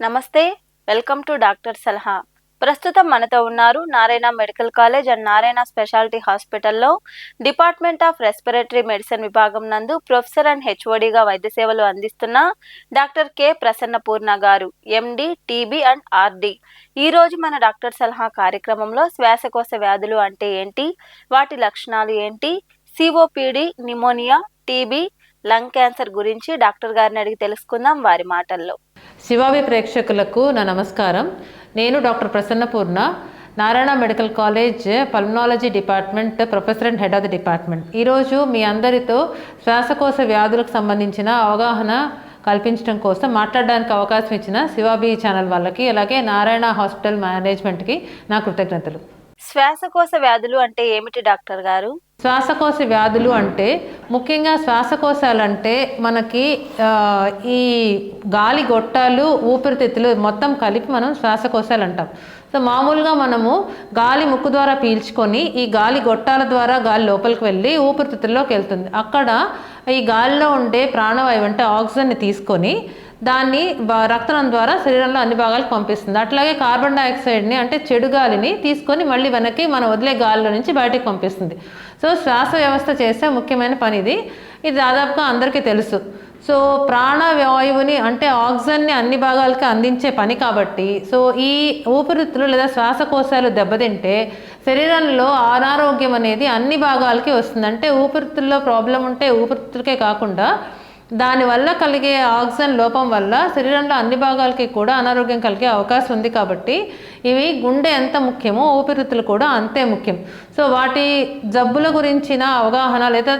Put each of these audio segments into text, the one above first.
నమస్తే welcome to doctor సలహా. ప్రస్తుతం మనతో ఉన్నారు Narayana medical college and Narayana speciality హాస్పిటల్లో డిపార్ట్మెంట్ ఆఫ్ రెస్పిరేటరీ మెడిసిన్ విభాగం నందు ప్రొఫెసర్ అండ్ హెచ్ఓడిగా వైద్య సేవలు అందిస్తున్న డాక్టర్ కె ప్రసన్నపూర్ణ గారు ఎండి టీబీ అండ్ ఆర్డి. ఈ రోజు మన డాక్టర్ సలహా కార్యక్రమంలో శ్వాసకోశ వ్యాధులు అంటే ఏంటి? వాటి లక్షణాలు ఏంటి? COPD pneumonia TB lung cancer గురించి డాక్టర్ గారిని అడిగి తెలుసుకుందాం వారి మాటల్లో. శివావి ప్రేక్షకులకు నా నమస్కారం. నేను doctor Prasannapurna Narayana medical college pulmonology department professor and head of the department. ఈరోజు మీ అందరితో శ్వాసకోశ వ్యాధులకు సంబంధించిన అవగాహన కల్పించడం కోసం మాట్లాడడానికి అవకాశం ఇచ్చిన శివాబి ఛానల్ వాళ్ళకి అలాగే నారాయణ హాస్పిటల్ మేనేజ్మెంట్కి నా కృతజ్ఞతలు. శ్వాసకోశ వ్యాధులు అంటే ఏమిటి డాక్టర్ గారు? శ్వాసకోశ వ్యాధులు అంటే ముఖ్యంగా శ్వాసకోశాలు అంటే మనకి ఈ గాలి గొట్టాలు ఊపిరితిత్తులు మొత్తం కలిపి మనం శ్వాసకోశాలు అంటాం. సో మామూలుగా మనము గాలి ముక్కు ద్వారా పీల్చుకొని ఈ గాలి గొట్టాల ద్వారా గాలి లోపలికి వెళ్ళి ఊపిరితిత్తుల్లోకి వెళ్తుంది. అక్కడ ఈ గాలిలో ఉండే ప్రాణవాయువు అంటే ఆక్సిజన్ని తీసుకొని దాన్ని రక్తనం రక్తం ద్వారా శరీరంలో అన్ని భాగాలకు పంపిస్తుంది. అట్లాగే కార్బన్ డైఆక్సైడ్ని అంటే చెడు గాలిని తీసుకొని మళ్ళీ వెనక్కి మనం వదిలే గాలిలో నుంచి బయటకు పంపిస్తుంది. సో శ్వాస వ్యవస్థ చేసే ముఖ్యమైన పని ఇది ఇది దాదాపుగా అందరికీ తెలుసు. సో ప్రాణవాయువుని అంటే ఆక్సిజన్ని అన్ని భాగాలకి అందించే పని కాబట్టి సో ఈ ఊపిరితిత్తులు లేదా శ్వాసకోశాలు దెబ్బతింటే శరీరంలో అనారోగ్యం అనేది అన్ని భాగాలకి వస్తుంది. అంటే ఊపిరితిత్తుల్లో ప్రాబ్లం ఉంటే ఊపిరితిత్తులకే కాకుండా దానివల్ల కలిగే ఆక్సిజన్ లోపం వల్ల శరీరంలో అన్ని భాగాలకి కూడా అనారోగ్యం కలిగే అవకాశం ఉంది కాబట్టి ఇవి గుండె ఎంత ముఖ్యమో ఊపిరితిత్తులు కూడా అంతే ముఖ్యం. సో వాటి జబ్బుల గురించిన అవగాహన లేదా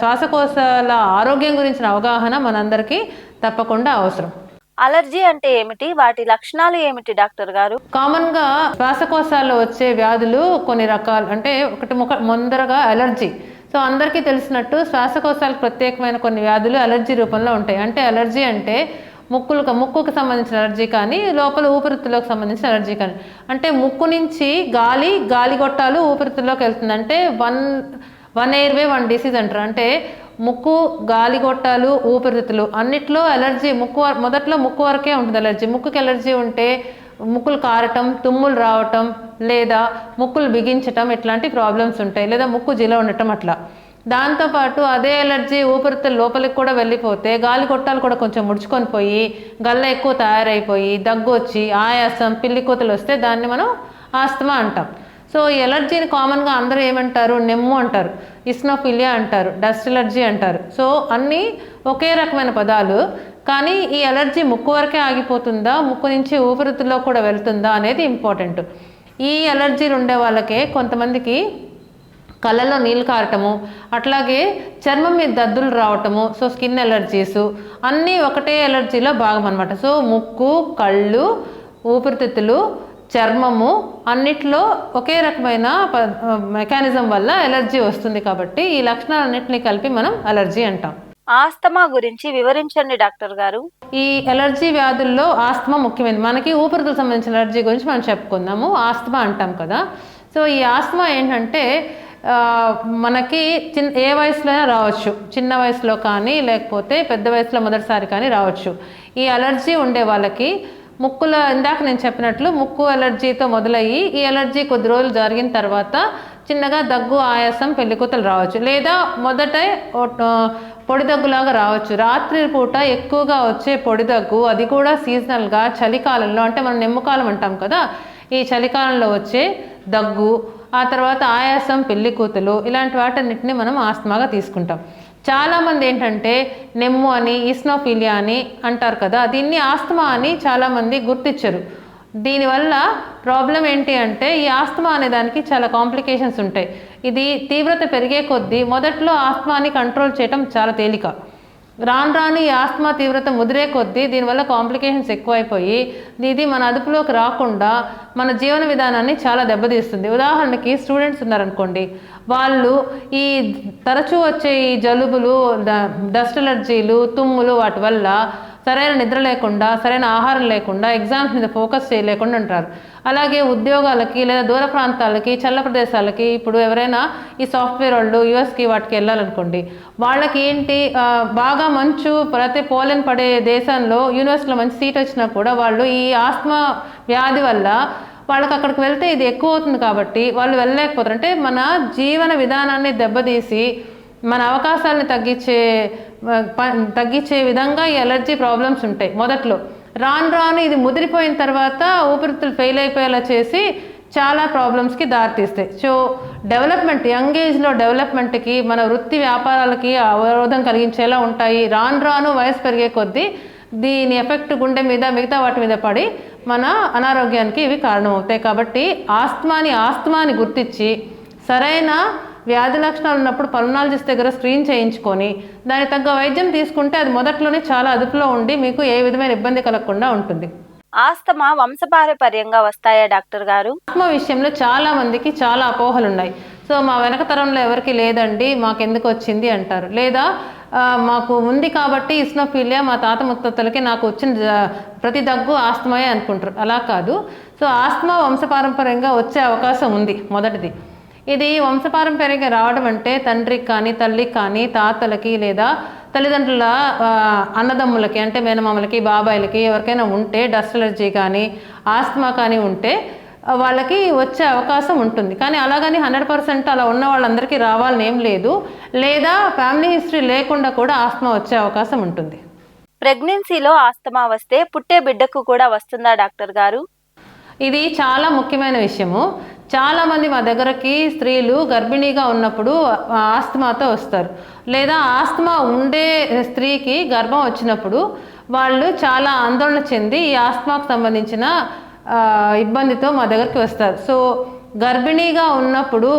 శ్వాసకోశాల ఆరోగ్యం గురించిన అవగాహన మనందరికీ తప్పకుండా అవసరం. అలర్జీ అంటే ఏమిటి? వాటి లక్షణాలు ఏమిటి డాక్టర్ గారు? కామన్గా శ్వాసకోశాల్లో వచ్చే వ్యాధులు కొన్ని రకాలు అంటే ఒకటి ముఖ ముందరగా అలర్జీ. సో అందరికీ తెలిసినట్టు శ్వాసకోశాలకు ప్రత్యేకమైన కొన్ని వ్యాధులు అలర్జీ రూపంలో ఉంటాయి. అంటే అలర్జీ అంటే ముక్కులకు ముక్కుకు సంబంధించిన అలర్జీ కానీ లోపల ఊపిరితిత్తులకు సంబంధించిన అలర్జీ కానీ. అంటే ముక్కు నుంచి గాలి గాలి గొట్టాలు ఊపిరితిత్తులోకి వెళ్తుంది అంటే one one airway one disease అంటారు. అంటే ముక్కు గాలి గొట్టాలు ఊపిరితిత్తులు అన్నిట్లో అలర్జీ ముక్కు మొదట్లో ముక్కు వరకే ఉంటుంది అలర్జీ ముక్కుకి అలర్జీ ఉంటే ముక్కులు కారటం తుమ్ములు రావటం లేదా ముక్కులు బిగించటం ఇట్లాంటి ప్రాబ్లమ్స్ ఉంటాయి. లేదా ముక్కు జిల ఉండటం అట్లా. దాంతోపాటు అదే ఎలర్జీ ఊపిరితిత్తుల లోపలికి కూడా వెళ్ళిపోతే గాలి కొట్టాలు కూడా కొంచెం ముడుచుకొని పోయి గల్ల ఎక్కువ తయారైపోయి దగ్గు వచ్చి ఆయాసం పిల్లి కూతలు వస్తే దాన్ని మనం ఆస్తమా అంటాం. సో ఈ ఎలర్జీని కామన్గా అందరూ ఏమంటారు? నెమ్ము అంటారు. ఇస్నోఫిలియా అంటారు. డస్ట్ ఎలర్జీ అంటారు. సో అన్నీ ఒకే రకమైన పదాలు. కానీ ఈ ఎలర్జీ ముక్కు వరకే ఆగిపోతుందా? ముక్కు నుంచి ఊపిరితిత్తుల్లో కూడా వెళ్తుందా అనేది ఇంపార్టెంట్. ఈ ఎలర్జీలు ఉండే వాళ్ళకే కొంతమందికి కళ్ళలో నీళ్ళు కారటము అట్లాగే చర్మం మీద దద్దులు రావటము సో స్కిన్ ఎలర్జీస్ అన్నీ ఒకటే ఎలర్జీలో భాగం అనమాట సో ముక్కు కళ్ళు ఊపిరితిత్తులు చర్మము అన్నిట్లో ఒకే రకమైన మెకానిజం వల్ల ఎలర్జీ వస్తుంది కాబట్టి ఈ లక్షణాలన్నింటినీ కలిపి మనం అలర్జీ అంటాం. ఆస్తమా గురించి వివరించండి డాక్టర్ గారు. ఈ ఎలర్జీ వ్యాధుల్లో ఆస్తమా ముఖ్యమైనది. మనకి ఊపిరితిత్తులకు సంబంధించిన ఎలర్జీ గురించి మనం చెప్పుకుందాము. ఆస్తమా అంటాం కదా. సో ఈ ఆస్తమా ఏంటంటే మనకి చిన్న ఏ వయసులో అయినా రావచ్చు. చిన్న వయసులో కానీ లేకపోతే పెద్ద వయసులో మొదటిసారి కానీ రావచ్చు. ఈ అలర్జీ ఉండే వాళ్ళకి ముక్కుల ఇందాక నేను చెప్పినట్లు ముక్కు ఎలర్జీతో మొదలయ్యి ఈ ఎలర్జీ కొద్ది రోజులు జరిగిన తర్వాత చిన్నగా దగ్గు ఆయాసం పెళ్ళికూతలు రావచ్చు. లేదా మొదట పొడి దగ్గులాగా రావచ్చు. రాత్రి పూట ఎక్కువగా వచ్చే పొడి దగ్గు అది కూడా సీజనల్గా చలికాలంలో అంటే మనం నిమ్మకాలం అంటాం కదా ఈ చలికాలంలో వచ్చే దగ్గు ఆ తర్వాత ఆయాసం పెళ్ళికూతులు ఇలాంటి వాటన్నిటిని మనం ఆస్తమాగా తీసుకుంటాం. చాలామంది ఏంటంటే నెమ్ము అని ఇస్నోఫీలియా అని అంటారు కదా దీన్ని ఆస్తమా అని చాలామంది గుర్తించరు. దీనివల్ల ప్రాబ్లం ఏంటి అంటే ఈ ఆస్తమా అనే దానికి చాలా కాంప్లికేషన్స్ ఉంటాయి. ఇది తీవ్రత పెరిగే కొద్దీ మొదట్లో ఆస్తమాని కంట్రోల్ చేయటం చాలా తేలిక. రాను రాను ఈ ఆస్తమా తీవ్రత ముదిరే కొద్దీ దీనివల్ల కాంప్లికేషన్స్ ఎక్కువైపోయి ఇది మన అదుపులోకి రాకుండా మన జీవన విధానాన్ని చాలా దెబ్బతీస్తుంది. ఉదాహరణకి స్టూడెంట్స్ ఉన్నారనుకోండి వాళ్ళు ఈ తరచూ వచ్చే ఈ జలుబులు డ- డస్ట్ ఎలర్జీలు తుమ్ములు వాటి వల్ల సరైన నిద్ర లేకుండా సరైన ఆహారం లేకుండా ఎగ్జామ్స్ మీద ఫోకస్ చేయలేకుండా ఉంటారు. అలాగే ఉద్యోగాలకి లేదా దూర ప్రాంతాలకి చల్ల ప్రదేశాలకి ఇప్పుడు ఎవరైనా ఈ సాఫ్ట్వేర్ వాళ్ళు యూఎస్కి వాటికి వెళ్ళాలనుకోండి వాళ్ళకి ఏంటి బాగా మంచు ప్రతి పోలెన్ పడే దేశంలో యూనివర్సిటీలో మంచి సీట్ వచ్చినా కూడా వాళ్ళు ఈ ఆస్మా వ్యాధి వల్ల వాళ్ళకి అక్కడికి వెళ్తే ఇది ఎక్కువ అవుతుంది కాబట్టి వాళ్ళు వెళ్ళలేకపోతారు. అంటే మన జీవన విధానాన్ని దెబ్బతీసి మన అవకాశాలను తగ్గించే తగ్గించే విధంగా ఈ ఎలర్జీ ప్రాబ్లమ్స్ ఉంటాయి మొదట్లో. రాను రాను ఇది ముదిరిపోయిన తర్వాత ఊపిరితిత్తులు ఫెయిల్ అయిపోయేలా చేసి చాలా ప్రాబ్లమ్స్కి దారితీస్తాయి. సో డెవలప్మెంట్ యంగ్ ఏజ్లో డెవలప్మెంట్కి మన వృత్తి వ్యాపారాలకి అవరోధం కలిగించేలా ఉంటాయి. రాను రాను వయసు పెరిగే కొద్దీ దీని ఎఫెక్ట్ గుండె మీద మిగతా వాటి మీద పడి మన అనారోగ్యానికి ఇవి కారణమవుతాయి. కాబట్టి ఆస్తమాని ఆస్తమాని గుర్తించి సరైన వ్యాధి లక్షణాలు ఉన్నప్పుడు పల్మనాలజిస్ట్ దగ్గర స్క్రీన్ చేయించుకొని దానికి తగ్గ వైద్యం తీసుకుంటే అది మొదట్లోనే చాలా అదుపులో ఉండి మీకు ఏ విధమైన ఇబ్బంది కలగకుండా ఉంటుంది. ఆస్తమా వంశపారపర్యంగా వస్తాయా డాక్టర్ గారు? ఆత్మ విషయంలో చాలా మందికి చాలా అపోహలు ఉన్నాయి సో మా వెనక తరంలో ఎవరికి లేదండి మాకు ఎందుకు వచ్చింది అంటారు. లేదా మాకు ఉంది కాబట్టి ఇస్నోఫీలియా మా తాత ముత్తాతలకి నాకు వచ్చిన ప్రతి దగ్గు ఆస్తమాయే అనుకుంటారు. అలా కాదు. సో ఆస్తమా వంశపారంపర్యంగా వచ్చే అవకాశం ఉంది మొదటిది. ఇది వంశపారంపర్యంగా రావడం అంటే తండ్రికి కానీ తల్లికి కానీ తాతలకి లేదా తల్లిదండ్రుల అన్నదమ్ములకి అంటే మేనమామలకి బాబాయిలకి ఎవరికైనా ఉంటే డస్ట్ అలర్జీ కానీ ఆస్తమా కానీ ఉంటే వాళ్ళకి వచ్చే అవకాశం ఉంటుంది. కానీ అలాగని హండ్రెడ్ పర్సెంట్ అలా ఉన్న వాళ్ళందరికీ రావాలని ఏం లేదు. లేదా ఫ్యామిలీ హిస్టరీ లేకుండా కూడా ఆస్తమా వచ్చే అవకాశం ఉంటుంది. ప్రెగ్నెన్సీలో ఆస్తమా వస్తే పుట్టే బిడ్డకు కూడా వస్తుందా డాక్టర్ గారు? ఇది చాలా ముఖ్యమైన విషయము. చాలామంది మా దగ్గరకి స్త్రీలు గర్భిణీగా ఉన్నప్పుడు ఆస్తమాతో వస్తారు. లేదా ఆస్తమా ఉండే స్త్రీకి గర్భం వచ్చినప్పుడు వాళ్ళు చాలా ఆందోళన చెంది ఈ ఆస్తమాకు సంబంధించిన ఇబ్బందితో మా దగ్గరికి వస్తారు. సో గర్భిణీగా ఉన్నప్పుడు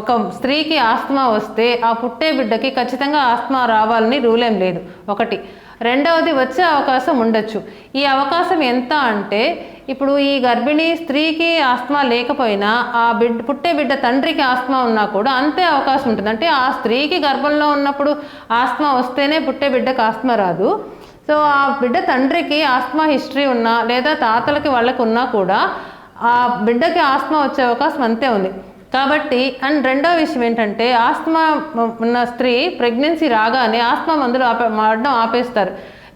ఒక స్త్రీకి ఆస్తమా వస్తే ఆ పుట్టే బిడ్డకి ఖచ్చితంగా ఆస్తమా రావాలని రూల్ ఏం లేదు. ఒకటి. రెండవది వచ్చే అవకాశం ఉండొచ్చు. ఈ అవకాశం ఎంత అంటే ఇప్పుడు ఈ గర్భిణీ స్త్రీకి ఆస్తమా లేకపోయినా ఆ బిడ్డ పుట్టే బిడ్డ తండ్రికి ఆస్తమా ఉన్నా కూడా అంతే అవకాశం ఉంటుంది. అంటే ఆ స్త్రీకి గర్భంలో ఉన్నప్పుడు ఆస్తమా వస్తేనే పుట్టే బిడ్డకు ఆస్తమా రాదు. సో ఆ బిడ్డ తండ్రికి ఆస్మా హిస్టరీ ఉన్నా లేదా తాతలకి వాళ్ళకి ఉన్నా కూడా ఆ బిడ్డకి ఆస్మా వచ్చే అవకాశం అంతే ఉంది. కాబట్టి అండ్ రెండో విషయం ఏంటంటే ఆస్మా ఉన్న స్త్రీ ప్రెగ్నెన్సీ రాగానే ఆస్మా మందులు ఆపే వాడడం ఆపేస్తారు.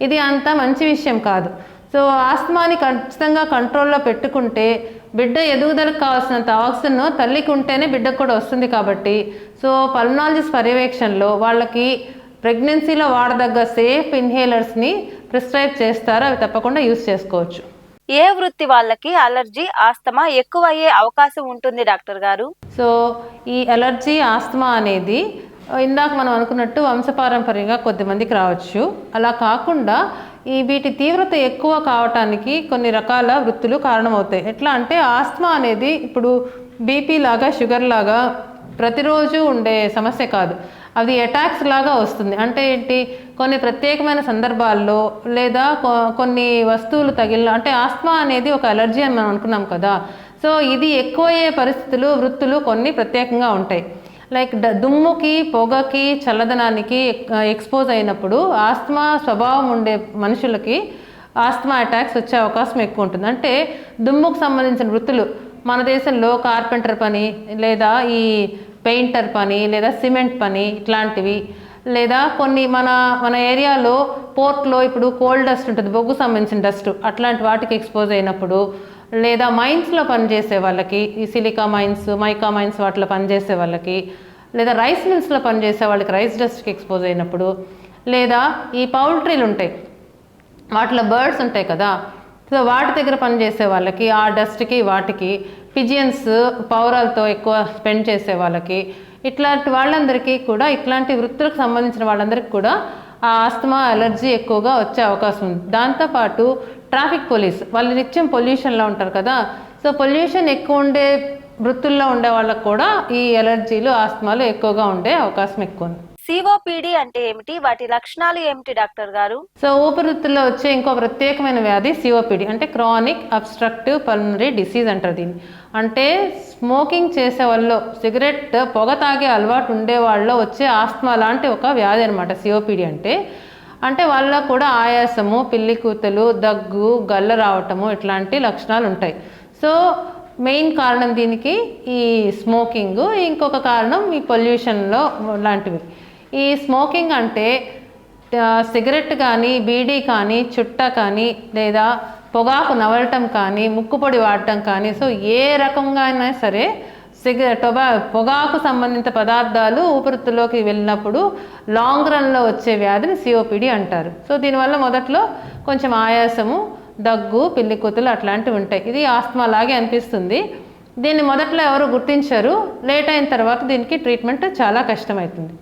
ఇది అంత మంచి విషయం కాదు. సో ఆస్మాని ఖచ్చితంగా కంట్రోల్లో పెట్టుకుంటే బిడ్డ ఎదుగుదలకు కావాల్సినంత ఆక్సిజన్ తల్లికి ఉంటేనే బిడ్డకు కూడా వస్తుంది కాబట్టి సో పల్మనాలజిస్ట్ పర్యవేక్షణలో వాళ్ళకి ప్రెగ్నెన్సీలో వాడదగ్గ సేఫ్ ఇన్హేలర్స్ని ప్రిస్క్రైబ్ చేస్తారు? అవి తప్పకుండా యూస్ చేసుకోవచ్చు. ఏ వృత్తి వాళ్ళకి అలర్జీ ఆస్తమా ఎక్కువ అయ్యే అవకాశం ఉంటుంది డాక్టర్ గారు? సో ఈ ఎలర్జీ ఆస్తమా అనేది ఇందాక మనం అనుకున్నట్టు వంశపారంపర్యంగా కొద్దిమందికి రావచ్చు. అలా కాకుండా ఈ వీటి తీవ్రత ఎక్కువ కావటానికి కొన్ని రకాల వృత్తులు కారణమవుతాయి. ఎట్లా అంటే ఆస్తమా అనేది ఇప్పుడు బీపీ లాగా షుగర్ లాగా ప్రతిరోజు ఉండే సమస్య కాదు. అది అటాక్స్ లాగా వస్తుంది. అంటే ఏంటి? కొన్ని ప్రత్యేకమైన సందర్భాల్లో లేదా కొన్ని వస్తువులు తగిలిన అంటే ఆస్మా అనేది ఒక అలర్జీ అని మనం అనుకున్నాం కదా. సో ఇది ఎక్కువయ్యే పరిస్థితులు వృత్తులు కొన్ని ప్రత్యేకంగా ఉంటాయి. లైక్ దుమ్ముకి పొగకి చల్లదనానికి ఎక్స్పోజ్ అయినప్పుడు ఆస్తమా స్వభావం ఉండే మనుషులకి ఆస్తమా అటాక్స్ వచ్చే అవకాశం ఎక్కువ ఉంటుంది. అంటే దుమ్ముకు సంబంధించిన వృత్తులు మన దేశంలో కార్పెంటర్ పని లేదా ఈ పెయింటర్ పని లేదా సిమెంట్ పని ఇట్లాంటివి. లేదా కొన్ని మన మన ఏరియాలో పోర్ట్లో ఇప్పుడు కోల్డ్ డస్ట్ ఉంటుంది బొగ్గు సంబంధించిన డస్ట్ అట్లాంటి వాటికి ఎక్స్పోజ్ అయినప్పుడు లేదా మైన్స్లో పనిచేసే వాళ్ళకి ఈ సిలికా మైన్స్ మైకా మైన్స్ వాటిలో పనిచేసే వాళ్ళకి లేదా రైస్ మిల్స్లో పనిచేసే వాళ్ళకి రైస్ డస్ట్కి ఎక్స్పోజ్ అయినప్పుడు లేదా ఈ పౌల్ట్రీలు ఉంటాయి వాటిలో బర్డ్స్ ఉంటాయి కదా సో వాటి దగ్గర పనిచేసే వాళ్ళకి ఆ డస్ట్కి వాటికి పిజియన్స్ పౌరాలతో ఎక్కువ స్పెండ్ చేసే వాళ్ళకి ఇట్లాంటి వాళ్ళందరికీ కూడా ఇట్లాంటి వృత్తులకు సంబంధించిన వాళ్ళందరికీ కూడా ఆ ఆస్తమా అలర్జీ ఎక్కువగా వచ్చే అవకాశం ఉంది. దాంతోపాటు ట్రాఫిక్ పోలీస్ వాళ్ళు నిత్యం పొల్యూషన్లో ఉంటారు కదా సో పొల్యూషన్ ఎక్కువ ఉండే వృత్తుల్లో ఉండే వాళ్ళకు కూడా ఈ ఎలర్జీలు ఆస్తమాలు ఎక్కువగా ఉండే అవకాశం ఎక్కువ ఉంది. సిఓపిడి అంటే ఏమిటి? వాటి లక్షణాలు ఏమిటి డాక్టర్ గారు? సో ఊపిరితిత్తుల్లో వచ్చే ఇంకో ప్రత్యేకమైన వ్యాధి సిఓపిడి అంటే క్రానిక్ అబ్స్ట్రక్టివ్ పల్మనరీ డిసీజ్ అంటారు దీన్ని. అంటే స్మోకింగ్ చేసే వాళ్ళు సిగరెట్ పొగ తాగే అలవాటు ఉండే వాళ్ళలో వచ్చే ఆస్మా లాంటి ఒక వ్యాధి అనమాట సిఓపిడి అంటే. అంటే వాళ్ళ కూడా ఆయాసము పిల్లి కూతలు దగ్గు గల్ల రావటము ఇట్లాంటి లక్షణాలు ఉంటాయి. సో మెయిన్ కారణం దీనికి ఈ స్మోకింగ్. ఇంకొక కారణం ఈ పొల్యూషన్లో లాంటివి. ఈ స్మోకింగ్ అంటే సిగరెట్ కానీ బీడీ కానీ చుట్ట కానీ లేదా పొగాకు నవలటం కానీ ముక్కుపొడి వాడటం కానీ సో ఏ రకంగా అయినా సరే సిగరెట్ టొబా పొగాకు సంబంధిత పదార్థాలు ఊపిరితిత్తులోకి వెళ్ళినప్పుడు లాంగ్ రన్లో వచ్చే వ్యాధిని సిఓపిడి అంటారు. సో దీనివల్ల మొదట్లో కొంచెం ఆయాసము దగ్గు పిల్లి కూతులు అట్లాంటివి ఉంటాయి. ఇది ఆస్తమా లాగే అనిపిస్తుంది. దీన్ని మొదట్లో ఎవరు గుర్తించరు. లేట్ అయిన తర్వాత దీనికి ట్రీట్మెంట్ చాలా కష్టమవుతుంది.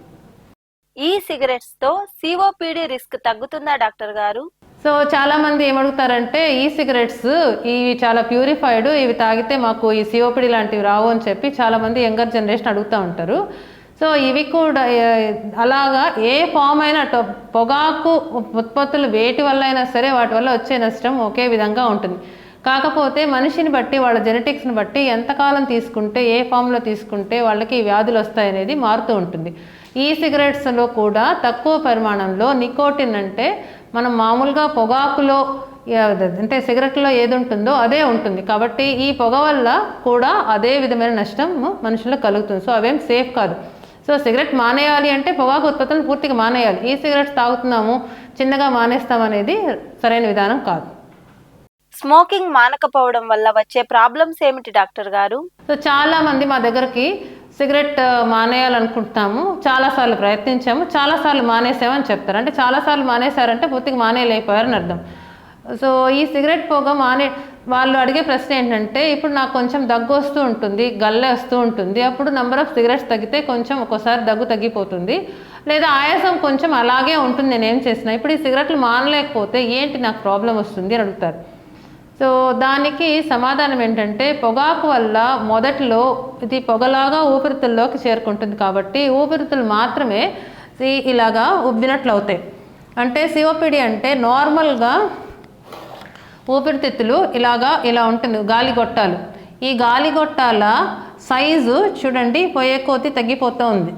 ఈ సిగరెట్స్తో సిఓపిడి రిస్క్ తగ్గుతుందా డాక్టర్ గారు? సో చాలా మంది ఏమడుగుతారంటే ఈ సిగరెట్స్ ఇవి చాలా ప్యూరిఫైడ్ ఇవి తాగితే మాకు ఈ సిఓపిడి లాంటివి రావు అని చెప్పి చాలా మంది యంగర్ జనరేషన్ అడుగుతూ ఉంటారు. సో ఇవి కూడా అలాగా ఏ ఫామ్ అయినా టొ- పొగాకు ఉత్పత్తులు వేటి వల్ల అయినా సరే వాటి వల్ల వచ్చే నష్టం ఒకే విధంగా ఉంటుంది. కాకపోతే మనిషిని బట్టి వాళ్ళ జెనెటిక్స్ని బట్టి ఎంతకాలం తీసుకుంటే ఏ ఫామ్లో తీసుకుంటే వాళ్ళకి వ్యాధులు వస్తాయనేది మారుతూ ఉంటుంది. ఈ సిగరెట్స్లో కూడా తక్కువ పరిమాణంలో నికోటిన్ అంటే మనం మామూలుగా పొగాకులో అంటే సిగరెట్లో ఏది ఉంటుందో అదే ఉంటుంది. కాబట్టి ఈ పొగ వల్ల కూడా అదే విధమైన నష్టం మనుషులకు కలుగుతుంది. సో అవేం సేఫ్ కాదు. సో సిగరెట్ మానేయాలి అంటే పొగాకు ఉత్పత్తులను పూర్తిగా మానేయాలి. ఈ సిగరెట్స్ తాగుతున్నాము చిన్నగా మానేస్తాం అనేది సరైన విధానం కాదు. స్మోకింగ్ మానకపోవడం వల్ల వచ్చే ప్రాబ్లమ్స్ ఏమిటి డాక్టర్ గారు? సో చాలా మంది మా దగ్గరికి సిగరెట్ మానేయాలనుకుంటున్నాము. చాలాసార్లు ప్రయత్నించాము. చాలాసార్లు మానేసామని చెప్తారు. అంటే చాలాసార్లు మానేశారంటే పూర్తిగా మానేయలేకపోయారని అర్థం. సో ఈ సిగరెట్ పొగ మానే వాళ్ళు అడిగే ప్రశ్న ఏంటంటే ఇప్పుడు నాకు కొంచెం దగ్గు వస్తూ ఉంటుంది గల్లె వస్తూ ఉంటుంది. అప్పుడు నెంబర్ ఆఫ్ సిగరెట్స్ తగ్గితే కొంచెం ఒక్కోసారి దగ్గు తగ్గిపోతుంది. లేదా ఆయాసం కొంచెం అలాగే ఉంటుంది. నేను ఏం చేసినా ఇప్పుడు ఈ సిగరెట్లు మానలేకపోతే ఏంటి నాకు ప్రాబ్లం వస్తుంది అని అడుగుతారు. సో దానికి సమాధానం ఏంటంటే పొగాకు వల్ల మొదట్లో ఇది పొగలాగా ఊపిరితిత్తుల్లోకి చేరుకుంటుంది కాబట్టి ఊపిరితిత్తులు మాత్రమే ఇలాగా ఉబ్బినట్లు అవుతాయి అంటే సిఓపిడి అంటే నార్మల్గా ఊపిరితిత్తులు ఇలాగా ఇలా ఉంటుంది గాలి గొట్టాలు. ఈ గాలి గొట్టాల సైజు చూడండి పోయే కొద్దీ తగ్గిపోతూ ఉంది.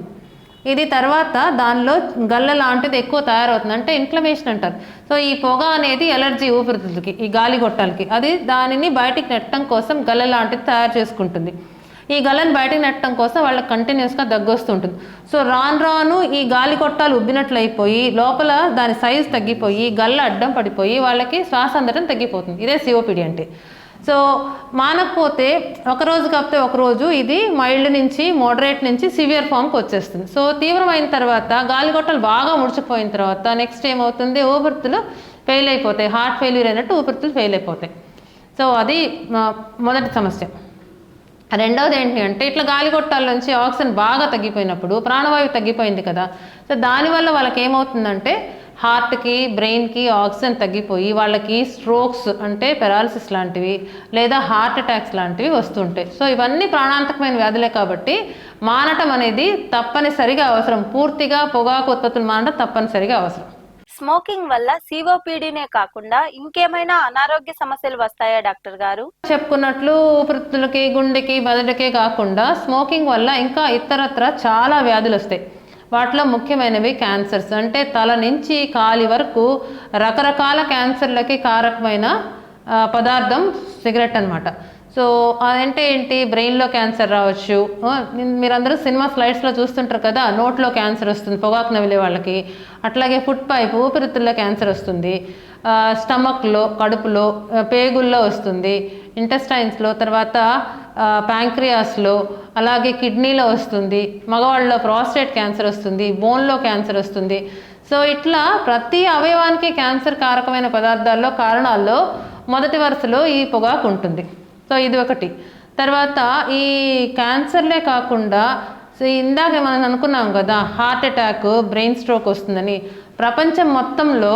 ఇది తర్వాత దానిలో గల్ల లాంటిది ఎక్కువ తయారవుతుంది. అంటే ఇన్ఫ్లమేషన్ అంటారు. సో ఈ పొగ అనేది ఎలర్జీ ఊపిరితిత్తులకి ఈ గాలి గొట్టాలకి అది దానిని బయటికి నెట్టడం కోసం గల్ల లాంటిది తయారు చేసుకుంటుంది. ఈ గల్లని బయటకు నెట్టడం కోసం వాళ్ళకి కంటిన్యూస్గా దగ్గొస్తుంటుంది. సో రాను రాను ఈ గాలి కొట్టాలు ఉబ్బినట్లు అయిపోయి లోపల దాని సైజ్ తగ్గిపోయి గల్ల అడ్డం పడిపోయి వాళ్ళకి శ్వాస అందడం తగ్గిపోతుంది. ఇదే సిఓపిడి అంటే. సో మానకపోతే ఒకరోజు కాకపోతే ఒక రోజు ఇది మైల్డ్ నుంచి మోడరేట్ నుంచి సివియర్ ఫామ్కి వచ్చేస్తుంది. సో తీవ్రమైన తర్వాత గాలిగొట్టలు బాగా ముడిచిపోయిన తర్వాత నెక్స్ట్ ఏమవుతుంది? ఊపిరితులు ఫెయిల్ అయిపోతాయి. హార్ట్ ఫెయిల్యూర్ అయినట్టు ఊపిరితులు ఫెయిల్ అయిపోతాయి. సో అది మొదటి సమస్య. రెండవది ఏంటి అంటే ఇట్లా గాలిగొట్టాల నుంచి ఆక్సిజన్ బాగా తగ్గిపోయినప్పుడు ప్రాణవాయువు తగ్గిపోయింది కదా. సో దానివల్ల వాళ్ళకి ఏమవుతుందంటే హార్ట్కి బ్రెయిన్కి ఆక్సిజన్ తగ్గిపోయి వాళ్ళకి స్ట్రోక్స్ అంటే పెరాలసిస్ లాంటివి లేదా హార్ట్ అటాక్స్ లాంటివి వస్తుంటాయి. సో ఇవన్నీ ప్రాణాంతకమైన వ్యాధులే కాబట్టి మానటం అనేది తప్పనిసరిగా అవసరం. పూర్తిగా పొగాకు ఉత్పత్తులు మానడం తప్పనిసరిగా అవసరం. స్మోకింగ్ వల్ల సిఓపిడినే కాకుండా ఇంకేమైనా అనారోగ్య సమస్యలు వస్తాయా డాక్టర్ గారు? చెప్పుకున్నట్లు ఊపిరితిత్తులకి గుండెకి మెదడుకే కాకుండా స్మోకింగ్ వల్ల ఇంకా ఇతరత్ర చాలా వ్యాధులు వస్తాయి. వాటిలో ముఖ్యమైనవి క్యాన్సర్స్. అంటే తల నుంచి కాలి వరకు రకరకాల క్యాన్సర్లకి కారకమైన పదార్థం సిగరెట్ అన్నమాట. సో అదంటే ఏంటి? బ్రెయిన్లో క్యాన్సర్ రావచ్చు. మీరందరూ సినిమా స్లైడ్స్లో చూస్తుంటారు కదా నోట్లో క్యాన్సర్ వస్తుంది పొగాకు నవిలే వాళ్ళకి. అట్లాగే ఫుడ్ పైప్ ఊపిరితిత్తుల్లో క్యాన్సర్ వస్తుంది. స్టమక్లో కడుపులో పేగుల్లో వస్తుంది. ఇంటెస్టైన్స్లో తర్వాత ప్యాంక్రియాస్లో అలాగే కిడ్నీలో వస్తుంది మగవాళ్ళలో ప్రాస్టేట్ క్యాన్సర్ వస్తుంది బోన్లో క్యాన్సర్ వస్తుంది. సో ఇట్లా ప్రతి అవయవానికి క్యాన్సర్ కారకమైన పదార్థాల్లో కారణాల్లో మొదటి వరుసలో ఈ పొగాకు ఉంటుంది. సో ఇది ఒకటి. తర్వాత ఈ క్యాన్సర్లే కాకుండా సో ఇందాక మనం అనుకున్నాం కదా హార్ట్ అటాక్ బ్రెయిన్ స్ట్రోక్ వస్తుందని. ప్రపంచం మొత్తంలో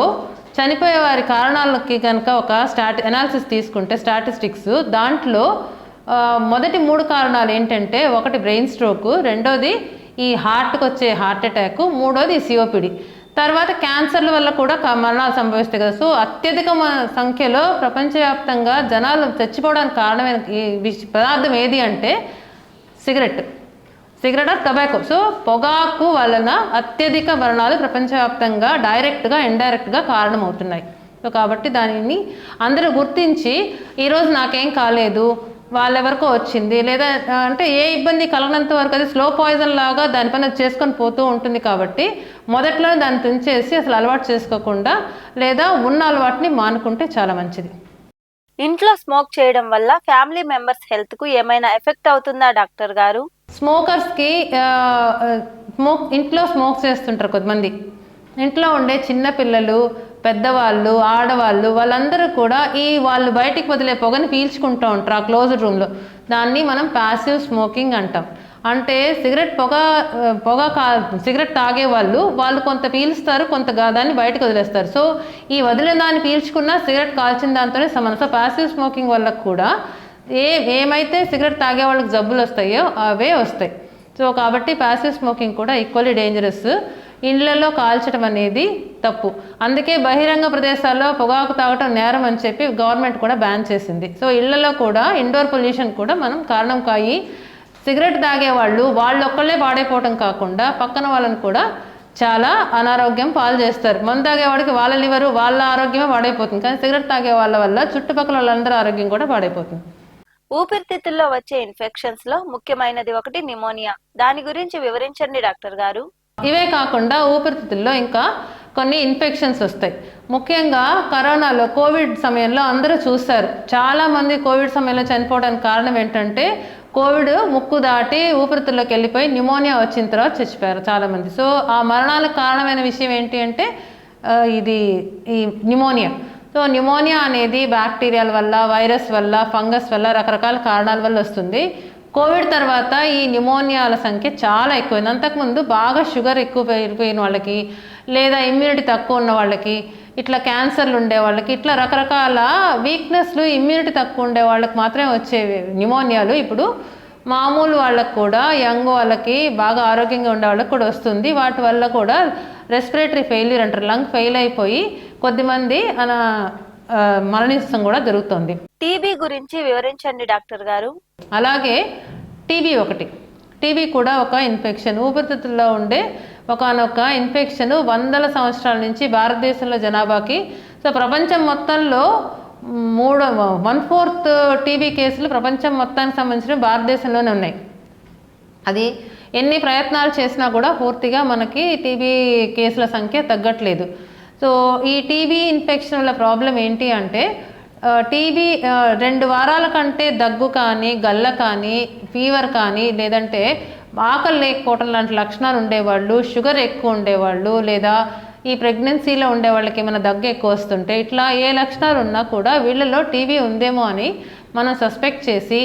చనిపోయే వారి కారణాలకి కనుక ఒక స్టాట్ ఎనాలిసిస్ తీసుకుంటే స్టాటిస్టిక్స్ దాంట్లో మొదటి మూడు కారణాలు ఏంటంటే ఒకటి బ్రెయిన్ స్ట్రోక్ రెండోది ఈ హార్ట్కి వచ్చే హార్ట్ అటాక్ మూడోది సిఓపిడి. తర్వాత క్యాన్సర్ల వల్ల కూడా క- మరణాలు సంభవిస్తాయి కదా. సో అత్యధిక సంఖ్యలో ప్రపంచవ్యాప్తంగా జనాలు చచ్చిపోవడానికి కారణమైన ఈ పదార్థం ఏది అంటే cigarette. Cigarette or tobacco. So పొగాకు వలన అత్యధిక మరణాలు ప్రపంచవ్యాప్తంగా డైరెక్ట్గా ఇండైరెక్ట్గా కారణమవుతున్నాయి. సో కాబట్టి దానిని అందరూ గుర్తించి ఈరోజు నాకేం కాలేదు వాళ్ళెవరికో వచ్చింది. లేదా అంటే ఏ ఇబ్బంది కలగనంత వరకు అది స్లో పాయిజన్ లాగా దానిపైన చేసుకొని పోతూ ఉంటుంది కాబట్టి మొదట్లో దాన్ని తుంచేసి అసలు అలవాటు చేసుకోకుండా లేదా ఉన్న అలవాటుని మానుకుంటే చాలా మంచిది. ఇంట్లో స్మోక్ చేయడం వల్ల ఫ్యామిలీ మెంబర్స్ హెల్త్కు ఏమైనా ఎఫెక్ట్ అవుతుందా డాక్టర్ గారు? స్మోకర్స్కి స్మోక్ ఇంట్లో స్మోక్ చేస్తుంటారు కొంతమంది. ఇంట్లో ఉండే చిన్న పిల్లలు పెద్దవాళ్ళు ఆడవాళ్ళు వాళ్ళందరూ కూడా ఈ వాళ్ళు బయటికి వదిలే పొగని పీల్చుకుంటూ ఉంటారు ఆ క్లోజ్డ్ రూమ్లో. దాన్ని మనం ప్యాసివ్ స్మోకింగ్ అంటాం. అంటే సిగరెట్ పొగ పొగ కా సిగరెట్ తాగే వాళ్ళు వాళ్ళు కొంత పీల్స్తారు కొంత దాన్ని బయటకు వదిలేస్తారు. సో ఈ వదిలిన దాన్ని పీల్చుకున్న సిగరెట్ కాల్చిన దాంతోనే సమానం. సో ప్యాసివ్ స్మోకింగ్ వల్ల కూడా ఏ ఏమైతే సిగరెట్ తాగే వాళ్ళకి జబ్బులు వస్తాయో అవే వస్తాయి. సో కాబట్టి ప్యాసివ్ స్మోకింగ్ కూడా ఈక్వల్లీ డేంజరస్ ఇళ్ళలో కాల్చడం అనేది తప్పు. అందుకే బహిరంగ ప్రదేశాల్లో పొగాకు తాగటం నేరం అని చెప్పి గవర్నమెంట్ కూడా బ్యాన్ చేసింది. సో ఇళ్ళలో కూడా ఇండోర్ పొల్యూషన్ కూడా మనం కారణం కాయి సిగరెట్ తాగే వాళ్ళు వాళ్ళొక్కళ్ళే పాడైపోవటం కాకుండా పక్కన వాళ్ళని కూడా చాలా అనారోగ్యం పాలు చేస్తారు. మందు తాగేవాడికి వాళ్ళ లివరు వాళ్ళ ఆరోగ్యమే పాడైపోతుంది. కానీ సిగరెట్ తాగే వాళ్ళ వల్ల చుట్టుపక్కల వాళ్ళందరూ ఆరోగ్యం కూడా పాడైపోతుంది. ఊపిరితిత్తుల్లో వచ్చే ఇన్ఫెక్షన్స్లో ముఖ్యమైనది ఒకటి నిమోనియా దాని గురించి వివరించండి డాక్టర్ గారు. ఇవే కాకుండా ఊపిరితిత్తుల్లో ఇంకా కొన్ని ఇన్ఫెక్షన్స్ వస్తాయి. ముఖ్యంగా కరోనాలో కోవిడ్ సమయంలో అందరూ చూస్తారు చాలామంది కోవిడ్ సమయంలో చనిపోవడానికి కారణం ఏంటంటే కోవిడ్ ముక్కు దాటి ఊపిరితిత్తుల్లోకి వెళ్ళిపోయి న్యూమోనియా వచ్చిన తర్వాత చచ్చిపోయారు చాలామంది. సో ఆ మరణాలకు కారణమైన విషయం ఏంటి అంటే ఇది ఈ న్యూమోనియా. సో న్యూమోనియా అనేది బ్యాక్టీరియాల వల్ల వైరస్ వల్ల ఫంగస్ వల్ల రకరకాల కారణాల వల్ల వస్తుంది. కోవిడ్ తర్వాత ఈ న్యూమోనియాల సంఖ్య చాలా ఎక్కువైంది. అంతకుముందు బాగా షుగర్ ఎక్కువ పెరిగిపోయిన వాళ్ళకి లేదా ఇమ్యూనిటీ తక్కువ ఉన్న వాళ్ళకి ఇట్లా క్యాన్సర్లు ఉండే వాళ్ళకి ఇట్లా రకరకాల వీక్నెస్లు ఇమ్యూనిటీ తక్కువ ఉండే వాళ్ళకి మాత్రమే వచ్చేవి న్యూమోనియాలు ఇప్పుడు మామూలు వాళ్ళకు కూడా యంగ్ వాళ్ళకి బాగా ఆరోగ్యంగా ఉండే వాళ్ళకి కూడా వస్తుంది. వాటి వల్ల కూడా రెస్పిరేటరీ ఫెయిల్యూర్ అంటారు లంగ్ ఫెయిల్ అయిపోయి కొద్దిమంది అన మరణించడం కూడా జరుగుతుంది. టీబీ గురించి వివరించండి డాక్టర్ గారు. అలాగే టీవీ ఒకటి. టీవీ కూడా ఒక ఇన్ఫెక్షన్. ఊపిరితిత్తుల్లో ఉండే ఒకనొక ఇన్ఫెక్షన్ వందల సంవత్సరాల నుంచి భారతదేశంలో జనాభాకి. సో ప్రపంచం మొత్తంలో మూడు వన్ ఫోర్త్ టీవీ కేసులు ప్రపంచం మొత్తానికి సంబంధించిన భారతదేశంలోనే ఉన్నాయి. అది ఎన్ని ప్రయత్నాలు చేసినా కూడా పూర్తిగా మనకి టీబీ కేసుల సంఖ్య తగ్గట్లేదు. సో ఈ టీబీ ఇన్ఫెక్షన్ వల్ల ప్రాబ్లం ఏంటి అంటే టీవీ టీబీ రెండు వారాల కంటే దగ్గు కానీ గల్ల కానీ ఫీవర్ కానీ లేదంటే ఆకలి లేకపోవటం లాంటి లక్షణాలు ఉండేవాళ్ళు షుగర్ ఎక్కువ ఉండేవాళ్ళు లేదా ఈ ప్రెగ్నెన్సీలో ఉండే వాళ్ళకి ఏమైనా దగ్గు ఎక్కువ వస్తుంటే ఇట్లా ఏ లక్షణాలు ఉన్నా కూడా వీళ్ళలో టీబీ ఉందేమో అని మనం సస్పెక్ట్ చేసి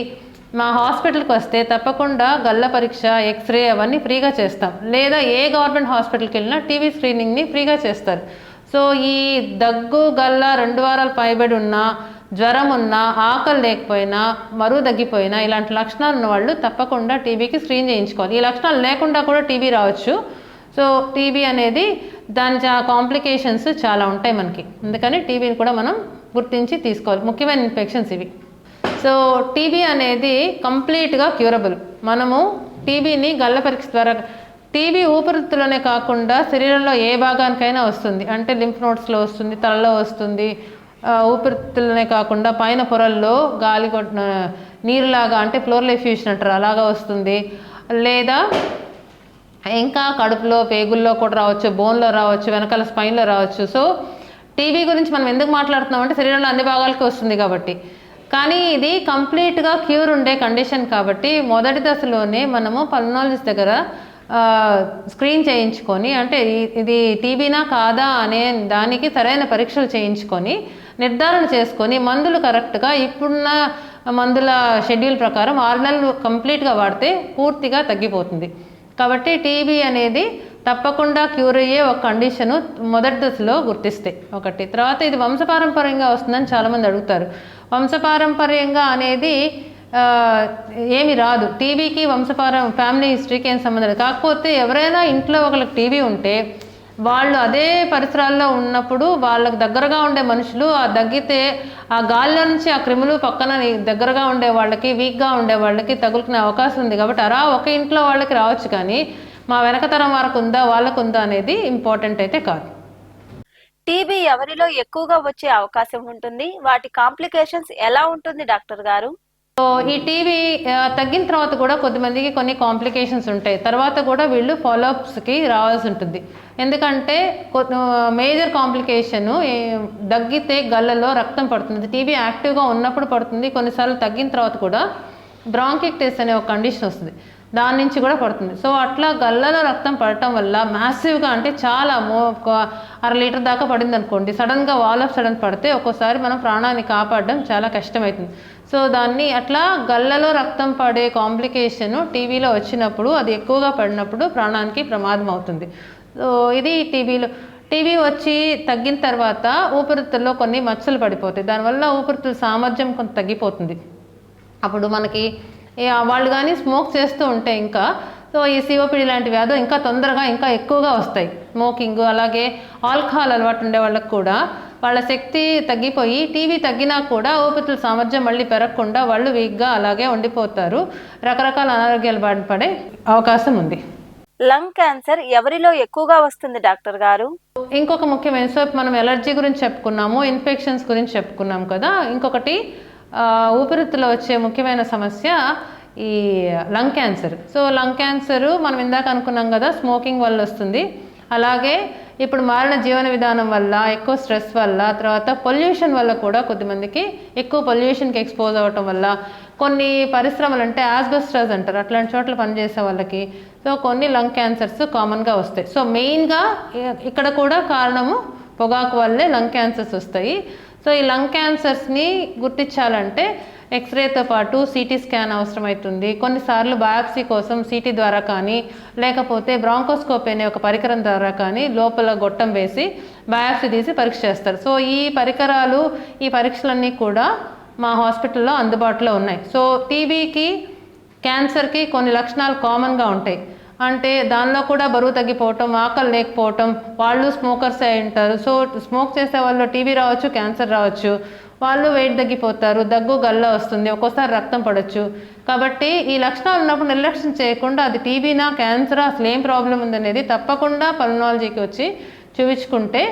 మా హాస్పిటల్కి వస్తే తప్పకుండా గల్ల పరీక్ష ఎక్స్రే అవన్నీ ఫ్రీగా చేస్తాం. లేదా ఏ గవర్నమెంట్ హాస్పిటల్కి వెళ్ళినా టీవీ స్క్రీనింగ్ని ఫ్రీగా చేస్తారు. సో ఈ దగ్గు గల్ల రెండు వారాలు పైబడి ఉన్నా జ్వరం ఉన్నా ఆకలి లేకపోయినా మరువు తగ్గిపోయినా ఇలాంటి లక్షణాలు ఉన్న వాళ్ళు తప్పకుండా టీబీకి స్క్రీన్ చేయించుకోవాలి. ఈ లక్షణాలు లేకుండా కూడా టీబీ రావచ్చు. సో టీబీ అనేది దాని చా కాంప్లికేషన్స్ చాలా ఉంటాయి మనకి. అందుకని టీబీని కూడా మనం గుర్తించి తీసుకోవాలి. ముఖ్యమైన ఇన్ఫెక్షన్స్ ఇవి. సో టీబీ అనేది కంప్లీట్గా క్యూరబుల్. మనము టీబీని గల్ల పరీక్ష ద్వారా టీబీ ఊపిరితిత్తులోనే కాకుండా శరీరంలో ఏ భాగానికైనా వస్తుంది. అంటే లింఫ్ నోట్స్లో వస్తుంది తలలో వస్తుంది ఊపిరితిత్తులనే కాకుండా పైన పొరల్లో గాలి కొట్టిన నీరులాగా అంటే ఫ్లోర్లో అంటారు అలాగా వస్తుంది. లేదా ఇంకా కడుపులో పేగుల్లో కూడా రావచ్చు బోన్లో రావచ్చు వెనకాల స్పైన్లో రావచ్చు. సో టీబీ గురించి మనం ఎందుకు మాట్లాడుతున్నాం అంటే శరీరంలో అన్ని భాగాలకి వస్తుంది కాబట్టి. కానీ ఇది కంప్లీట్గా క్యూర్ ఉండే కండిషన్ కాబట్టి మొదటి దశలోనే మనము పల్నాలజిస్ట్ దగ్గర స్క్రీన్ చేయించుకొని అంటే ఇది టీబీనా కాదా అనే దానికి సరైన పరీక్షలు చేయించుకొని నిర్ధారణ చేసుకొని మందులు కరెక్ట్గా ఇప్పుడున్న మందుల షెడ్యూల్ ప్రకారం ఆరు నెలలు కంప్లీట్గా వాడితే పూర్తిగా తగ్గిపోతుంది. కాబట్టి టీబీ అనేది తప్పకుండా క్యూర్ అయ్యే ఒక కండిషను మొదటి దశలో గుర్తిస్తే. ఒకటి. తర్వాత ఇది వంశపారంపర్యంగా వస్తుందని చాలామంది అడుగుతారు. వంశపారంపర్యంగా అనేది ఏమి రాదు. టీవీకి వంశపారం ఫ్యామిలీ హిస్టరీకి ఏం సంబంధం లేదు. కాకపోతే ఎవరైనా ఇంట్లో ఒకరికి టీవీ ఉంటే వాళ్ళు అదే పరిసరాల్లో ఉన్నప్పుడు వాళ్ళకు దగ్గరగా ఉండే మనుషులు ఆ దగ్గితే ఆ గాలిలో నుంచి ఆ క్రిములు పక్కన దగ్గరగా ఉండే వాళ్ళకి వీక్గా ఉండే వాళ్ళకి తగులుకునే అవకాశం ఉంది కాబట్టి అలా ఒక ఇంట్లో వాళ్ళకి రావచ్చు కానీ మా వెనకతరం వారికి ఉందా వాళ్ళకు ఉందా అనేది ఇంపార్టెంట్ అయితే కాదు. టీబీ ఎవరిలో ఎక్కువగా వచ్చే అవకాశం ఉంటుంది? వాటి కాంప్లికేషన్స్ ఎలా ఉంటుంది డాక్టర్ గారు? సో ఈ టీవీ తగ్గిన తర్వాత కూడా కొద్దిమందికి కొన్ని కాంప్లికేషన్స్ ఉంటాయి. తర్వాత కూడా వీళ్ళు ఫాలోఅప్స్కి రావాల్సి ఉంటుంది. ఎందుకంటే మేజర్ కాంప్లికేషన్ దగ్గితే గల్లలో రక్తం పడుతుంది. టీవీ యాక్టివ్గా ఉన్నప్పుడు పడుతుంది. కొన్నిసార్లు తగ్గిన తర్వాత కూడా బ్రాంకిక్టిస్ అనే ఒక కండిషన్ వస్తుంది. దాని నుంచి కూడా పడుతుంది. సో అట్లా గల్లలో రక్తం పడటం వల్ల మ్యాసివ్గా అంటే చాలా మో ఒక అర లీటర్ దాకా పడింది అనుకోండి సడన్గా వాల్ ఆఫ్ సడన్ పడితే ఒక్కోసారి మనం ప్రాణాన్ని కాపాడడం చాలా కష్టమవుతుంది. సో దాన్ని అట్లా గల్లలో రక్తం పడే కాంప్లికేషన్ టీవీలో వచ్చినప్పుడు అది ఎక్కువగా పడినప్పుడు ప్రాణానికి ప్రమాదం అవుతుంది. సో ఇది టీవీలో టీవీ వచ్చి తగ్గిన తర్వాత ఊపిరితిత్తుల్లో కొన్ని మచ్చలు పడిపోతాయి. దానివల్ల ఊపిరితిత్తుల సామర్థ్యం కొంత తగ్గిపోతుంది. అప్పుడు మనకి వాళ్ళు కానీ స్మోక్ చేస్తూ ఉంటే ఇంకా సో ఈ సిఓపిడి లాంటి వ్యాధులు ఇంకా తొందరగా ఇంకా ఎక్కువగా వస్తాయి. స్మోకింగ్ అలాగే ఆల్కహాల్ అలవాటు ఉండే వాళ్ళకి కూడా వాళ్ళ శక్తి తగ్గిపోయి టీవీ తగ్గినా కూడా ఊపిరితిత్తుల సామర్థ్యం మళ్ళీ పెరగకుండా వాళ్ళు వీక్గా అలాగే ఉండిపోతారు. రకరకాల అనారోగ్యాలు బారిన పడే అవకాశం ఉంది. లంగ్ క్యాన్సర్ ఎవరిలో ఎక్కువగా వస్తుంది డాక్టర్ గారు? ఇంకొక ముఖ్యమైన సో మనం ఎలర్జీ గురించి చెప్పుకున్నాము ఇన్ఫెక్షన్స్ గురించి చెప్పుకున్నాం కదా. ఇంకొకటి ఊపిరితిత్తులో వచ్చే ముఖ్యమైన సమస్య ఈ lung cancer. So lung cancer మనం ఇందాక అనుకున్నాం కదా స్మోకింగ్ వల్ల వస్తుంది. అలాగే ఇప్పుడు మారిన జీవన విధానం వల్ల ఎక్కువ స్ట్రెస్ వల్ల తర్వాత పొల్యూషన్ వల్ల కూడా కొద్దిమందికి ఎక్కువ పొల్యూషన్కి ఎక్స్పోజ్ అవ్వటం వల్ల కొన్ని పరిశ్రమలు అంటే యాస్బెస్టర్స్ అంటారు. అట్లాంటి చోట్ల పనిచేసే వాళ్ళకి సో కొన్ని లంగ్ క్యాన్సర్స్ కామన్గా వస్తాయి. సో మెయిన్గా ఇక్కడ కూడా కారణము పొగాకు వల్లే లంగ్ క్యాన్సర్స్ వస్తాయి. సో ఈ లంగ్ క్యాన్సర్స్ని గుర్తించాలంటే ఎక్స్రేతో పాటు సిటీ స్కాన్ అవసరమవుతుంది కొన్నిసార్లు బయాప్సీ కోసం సిటీ ద్వారా కానీ లేకపోతే బ్రాంకోస్కోప్ అనే ఒక పరికరం ద్వారా కానీ లోపల గొట్టం వేసి బయాప్సీ తీసి పరీక్ష చేస్తారు. సో ఈ పరికరాలు ఈ పరీక్షలన్నీ కూడా మా హాస్పిటల్లో అందుబాటులో ఉన్నాయి. సో టీబీకి క్యాన్సర్కి కొన్ని లక్షణాలు కామన్గా ఉంటాయి. అంటే దానిలో కూడా బరువు తగ్గిపోవటం ఆకలి లేకపోవటం వాళ్ళు స్మోకర్స్ అయి ఉంటారు సో స్మోక్ చేసే వాళ్ళు టీబీ రావచ్చు క్యాన్సర్ రావచ్చు. వాళ్ళు వెయిట్ తగ్గిపోతారు దగ్గు గల్ల వస్తుంది ఒక్కోసారి రక్తం పడవచ్చు కాబట్టి ఈ లక్షణాలు ఉన్నప్పుడు నిర్లక్ష్యం చేయకుండా అది టీబీనా క్యాన్సరా అసలు ఏం ప్రాబ్లం ఉందనేది తప్పకుండా పల్నాలజీకి వచ్చి చూపించుకుంటే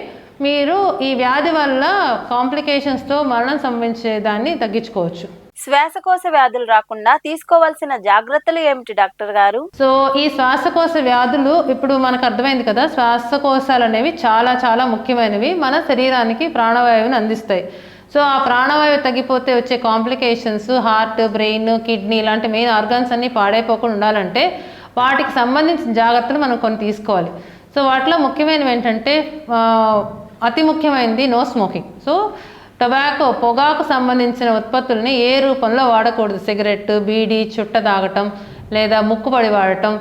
మీరు ఈ వ్యాధి వల్ల కాంప్లికేషన్స్తో మరణం సంభవించే దాన్ని తగ్గించుకోవచ్చు. శ్వాసకోశ వ్యాధులు రాకుండా తీసుకోవాల్సిన జాగ్రత్తలు ఏమిటి డాక్టర్ గారు? సో ఈ శ్వాసకోశ వ్యాధులు ఇప్పుడు మనకు అర్థమైంది కదా శ్వాసకోశాలు అనేవి చాలా చాలా ముఖ్యమైనవి మన శరీరానికి ప్రాణవాయువుని అందిస్తాయి. సో ఆ ప్రాణవాయువు తగ్గిపోతే వచ్చే కాంప్లికేషన్స్ హార్ట్ బ్రెయిన్ కిడ్నీ ఇలాంటి మెయిన్ ఆర్గాన్స్ అన్నీ పాడైపోకుండా ఉండాలంటే వాటికి సంబంధించిన జాగ్రత్తలు మనం కొన్ని తీసుకోవాలి. సో వాటిలో ముఖ్యమైనవి ఏంటంటే అతి ముఖ్యమైనది నో స్మోకింగ్. సో టొబాకో పొగాకు సంబంధించిన ఉత్పత్తుల్ని ఏ రూపంలో వాడకూడదు. సిగరెట్ బీడీ చుట్ట తాగటం లేదా ముక్కుపడి వాడటం.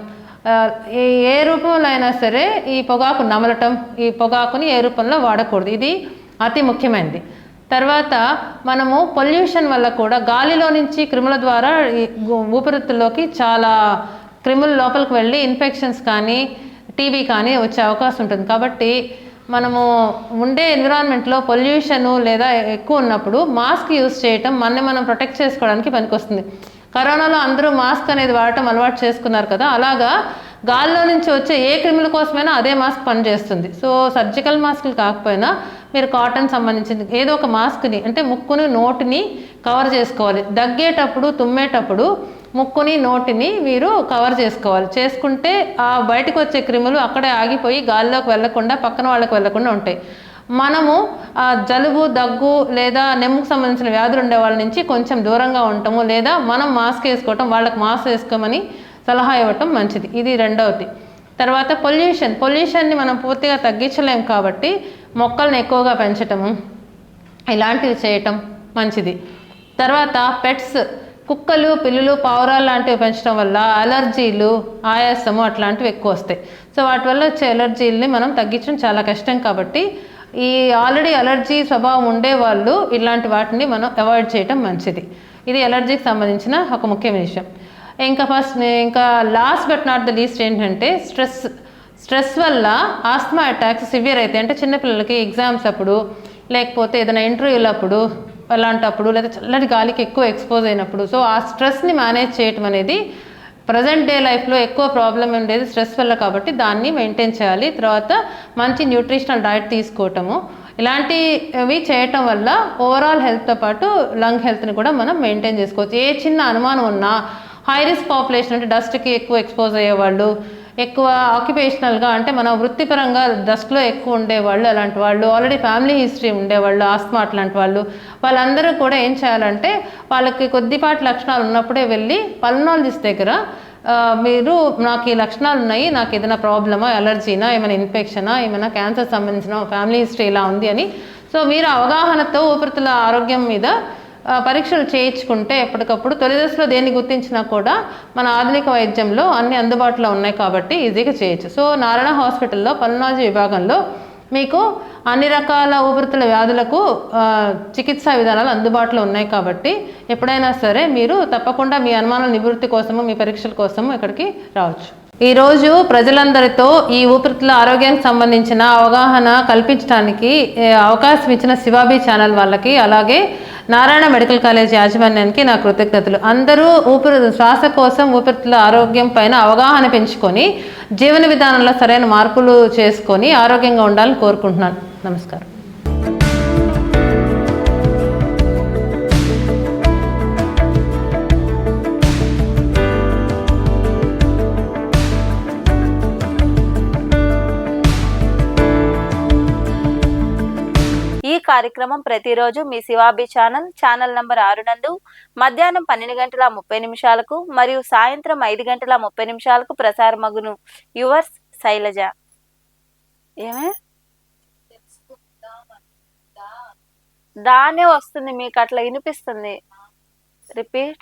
ఏ ఏ రూపంలో అయినా సరే ఈ పొగాకు నమలటం ఈ పొగాకుని ఏ రూపంలో వాడకూడదు. ఇది అతి ముఖ్యమైనది. తర్వాత మనము పొల్యూషన్ వల్ల కూడా గాలిలో నుంచి క్రిముల ద్వారా ఈ ఊపిరితిత్తుల్లోకి చాలా క్రిములు లోపలికి వెళ్ళి ఇన్ఫెక్షన్స్ కానీ టీబీ కానీ వచ్చే అవకాశం ఉంటుంది. కాబట్టి మనము ఉండే ఎన్విరాన్మెంట్లో పొల్యూషన్ లేదా ఎక్కువ ఉన్నప్పుడు మాస్క్ యూస్ చేయటం మనని మనం ప్రొటెక్ట్ చేసుకోవడానికి పనికొస్తుంది. కరోనాలో అందరూ మాస్క్ అనేది వాడటం అలవాటు చేసుకున్నారు కదా అలాగా గాల్లో నుంచి వచ్చే ఏ క్రిముల కోసమైనా అదే మాస్క్ పనిచేస్తుంది. సో సర్జికల్ మాస్కులు కాకపోయినా మీరు కాటన్ సంబంధించింది ఏదో ఒక మాస్క్ని అంటే ముక్కుని నోటిని కవర్ చేసుకోవాలి. దగ్గేటప్పుడు తుమ్మేటప్పుడు ముక్కుని నోటిని మీరు కవర్ చేసుకోవాలి. చేసుకుంటే ఆ బయటకు వచ్చే క్రిములు అక్కడే ఆగిపోయి గాల్లోకి వెళ్ళకుండా పక్కన వాళ్ళకి వెళ్ళకుండా ఉంటాయి. మనము ఆ జలుబు దగ్గు లేదా నెమ్ముకు సంబంధించిన వ్యాధులు ఉండే వాళ్ళ నుంచి కొంచెం దూరంగా ఉండటము లేదా మనం మాస్క్ వేసుకోవటం వాళ్ళకి మాస్క్ వేసుకోమని సలహా ఇవ్వటం మంచిది. ఇది రెండవది. తర్వాత పొల్యూషన్. పొల్యూషన్ని మనం పూర్తిగా తగ్గించలేం కాబట్టి మొక్కల్ని ఎక్కువగా పెంచటము ఇలాంటివి చేయటం మంచిది. తర్వాత పెట్స్ కుక్కలు పిల్లులు పావురాలు లాంటివి పెంచడం వల్ల అలర్జీలు ఆయాసము అట్లాంటివి ఎక్కువ వస్తాయి. సో వాటి వల్ల వచ్చే అలర్జీలని మనం తగ్గించడం చాలా కష్టం కాబట్టి ఈ ఆల్రెడీ అలర్జీ స్వభావం ఉండే వాళ్ళు ఇలాంటి వాటిని మనం అవాయిడ్ చేయటం మంచిది. ఇది ఎలర్జీకి సంబంధించిన ఒక ముఖ్యమైన విషయం. ఇంకా ఫస్ట్ ఇంకా last but not the least ఏంటంటే స్ట్రెస్. స్ట్రెస్ వల్ల ఆస్మా అటాక్స్ సివియర్ అయితే అంటే చిన్నపిల్లలకి ఎగ్జామ్స్ అప్పుడు లేకపోతే ఏదైనా ఇంటర్వ్యూలు అప్పుడు అలాంటప్పుడు లేదా చల్లటి గాలికి ఎక్కువ ఎక్స్పోజ్ అయినప్పుడు. సో ఆ స్ట్రెస్ని మేనేజ్ చేయటం అనేది ప్రజెంట్ డే లైఫ్లో ఎక్కువ ప్రాబ్లం ఉండేది స్ట్రెస్ వల్ల కాబట్టి దాన్ని మెయింటైన్ చేయాలి. తర్వాత మంచి న్యూట్రిషనల్ డైట్ తీసుకోవటము. ఇలాంటివి చేయటం వల్ల ఓవరాల్ హెల్త్తో పాటు లంగ్ హెల్త్ని కూడా మనం మెయింటైన్ చేసుకోవచ్చు. ఏ చిన్న అనుమానం ఉన్నా హై రిస్క్ పాపులేషన్ అంటే డస్ట్కి ఎక్కువ ఎక్స్పోజ్ అయ్యేవాళ్ళు ఎక్కువ ఆక్యుపేషనల్గా అంటే మన వృత్తిపరంగా డస్ట్లో ఎక్కువ ఉండేవాళ్ళు అలాంటి వాళ్ళు ఆల్రెడీ ఫ్యామిలీ హిస్టరీ ఉండేవాళ్ళు ఆస్మా అట్లాంటి వాళ్ళు వాళ్ళందరూ కూడా ఏం చేయాలంటే వాళ్ళకి కొద్దిపాటి లక్షణాలు ఉన్నప్పుడే వెళ్ళి పల్నాలజిస్ట్ దగ్గర మీరు నాకు ఈ లక్షణాలు ఉన్నాయి నాకు ఏదైనా ప్రాబ్లమా ఎలర్జీనా ఏమైనా ఇన్ఫెక్షనా ఏమైనా క్యాన్సర్ సంబంధించిన ఫ్యామిలీ హిస్టరీ ఇలా ఉంది అని. సో మీరు అవగాహనతో ఊపిరితిత్తుల ఆరోగ్యం మీద పరీక్షలు చేయించుకుంటే ఎప్పటికప్పుడు తొలి దశలో దేన్ని గుర్తించినా కూడా మన ఆధునిక వైద్యంలో అన్ని అందుబాటులో ఉన్నాయి కాబట్టి ఈజీగా చేయొచ్చు. సో నారాయణ హాస్పిటల్లో పల్నాజీ విభాగంలో మీకు అన్ని రకాల ఊపిరితిత్తుల వ్యాధులకు చికిత్సా విధానాలు అందుబాటులో ఉన్నాయి కాబట్టి ఎప్పుడైనా సరే మీరు తప్పకుండా మీ అనుమానాల నివృత్తి కోసము మీ పరీక్షల కోసము ఇక్కడికి రావచ్చు. ఈరోజు ప్రజలందరితో ఈ ఊపిరితిత్తుల ఆరోగ్యానికి సంబంధించిన అవగాహన కల్పించడానికి అవకాశం ఇచ్చిన శివాబీ ఛానల్ వాళ్ళకి అలాగే నారాయణ మెడికల్ కాలేజ్ యాజమాన్యానికి నా కృతజ్ఞతలు. అందరూ ఊపిరి శ్వాస కోసం ఊపిరితిత్తుల ఆరోగ్యం పైన అవగాహన పెంచుకొని జీవన విధానంలో సరైన మార్పులు చేసుకొని ఆరోగ్యంగా ఉండాలని కోరుకుంటున్నాను. నమస్కారం. కార్యక్రమం ప్రతిరోజు మీ శివాబి ఛానల్ ఛానల్ నంబర్ ఆరు నందు మధ్యాహ్నం పన్నెండు గంటల ముప్పై నిమిషాలకు మరియు సాయంత్రం ఐదు గంటల ముప్పై నిమిషాలకు ప్రసారమగును యువర్స్ శైలజ. ఏమే? దానే వస్తుంది మీకు అట్లా వినిపిస్తుంది. రిపీట్.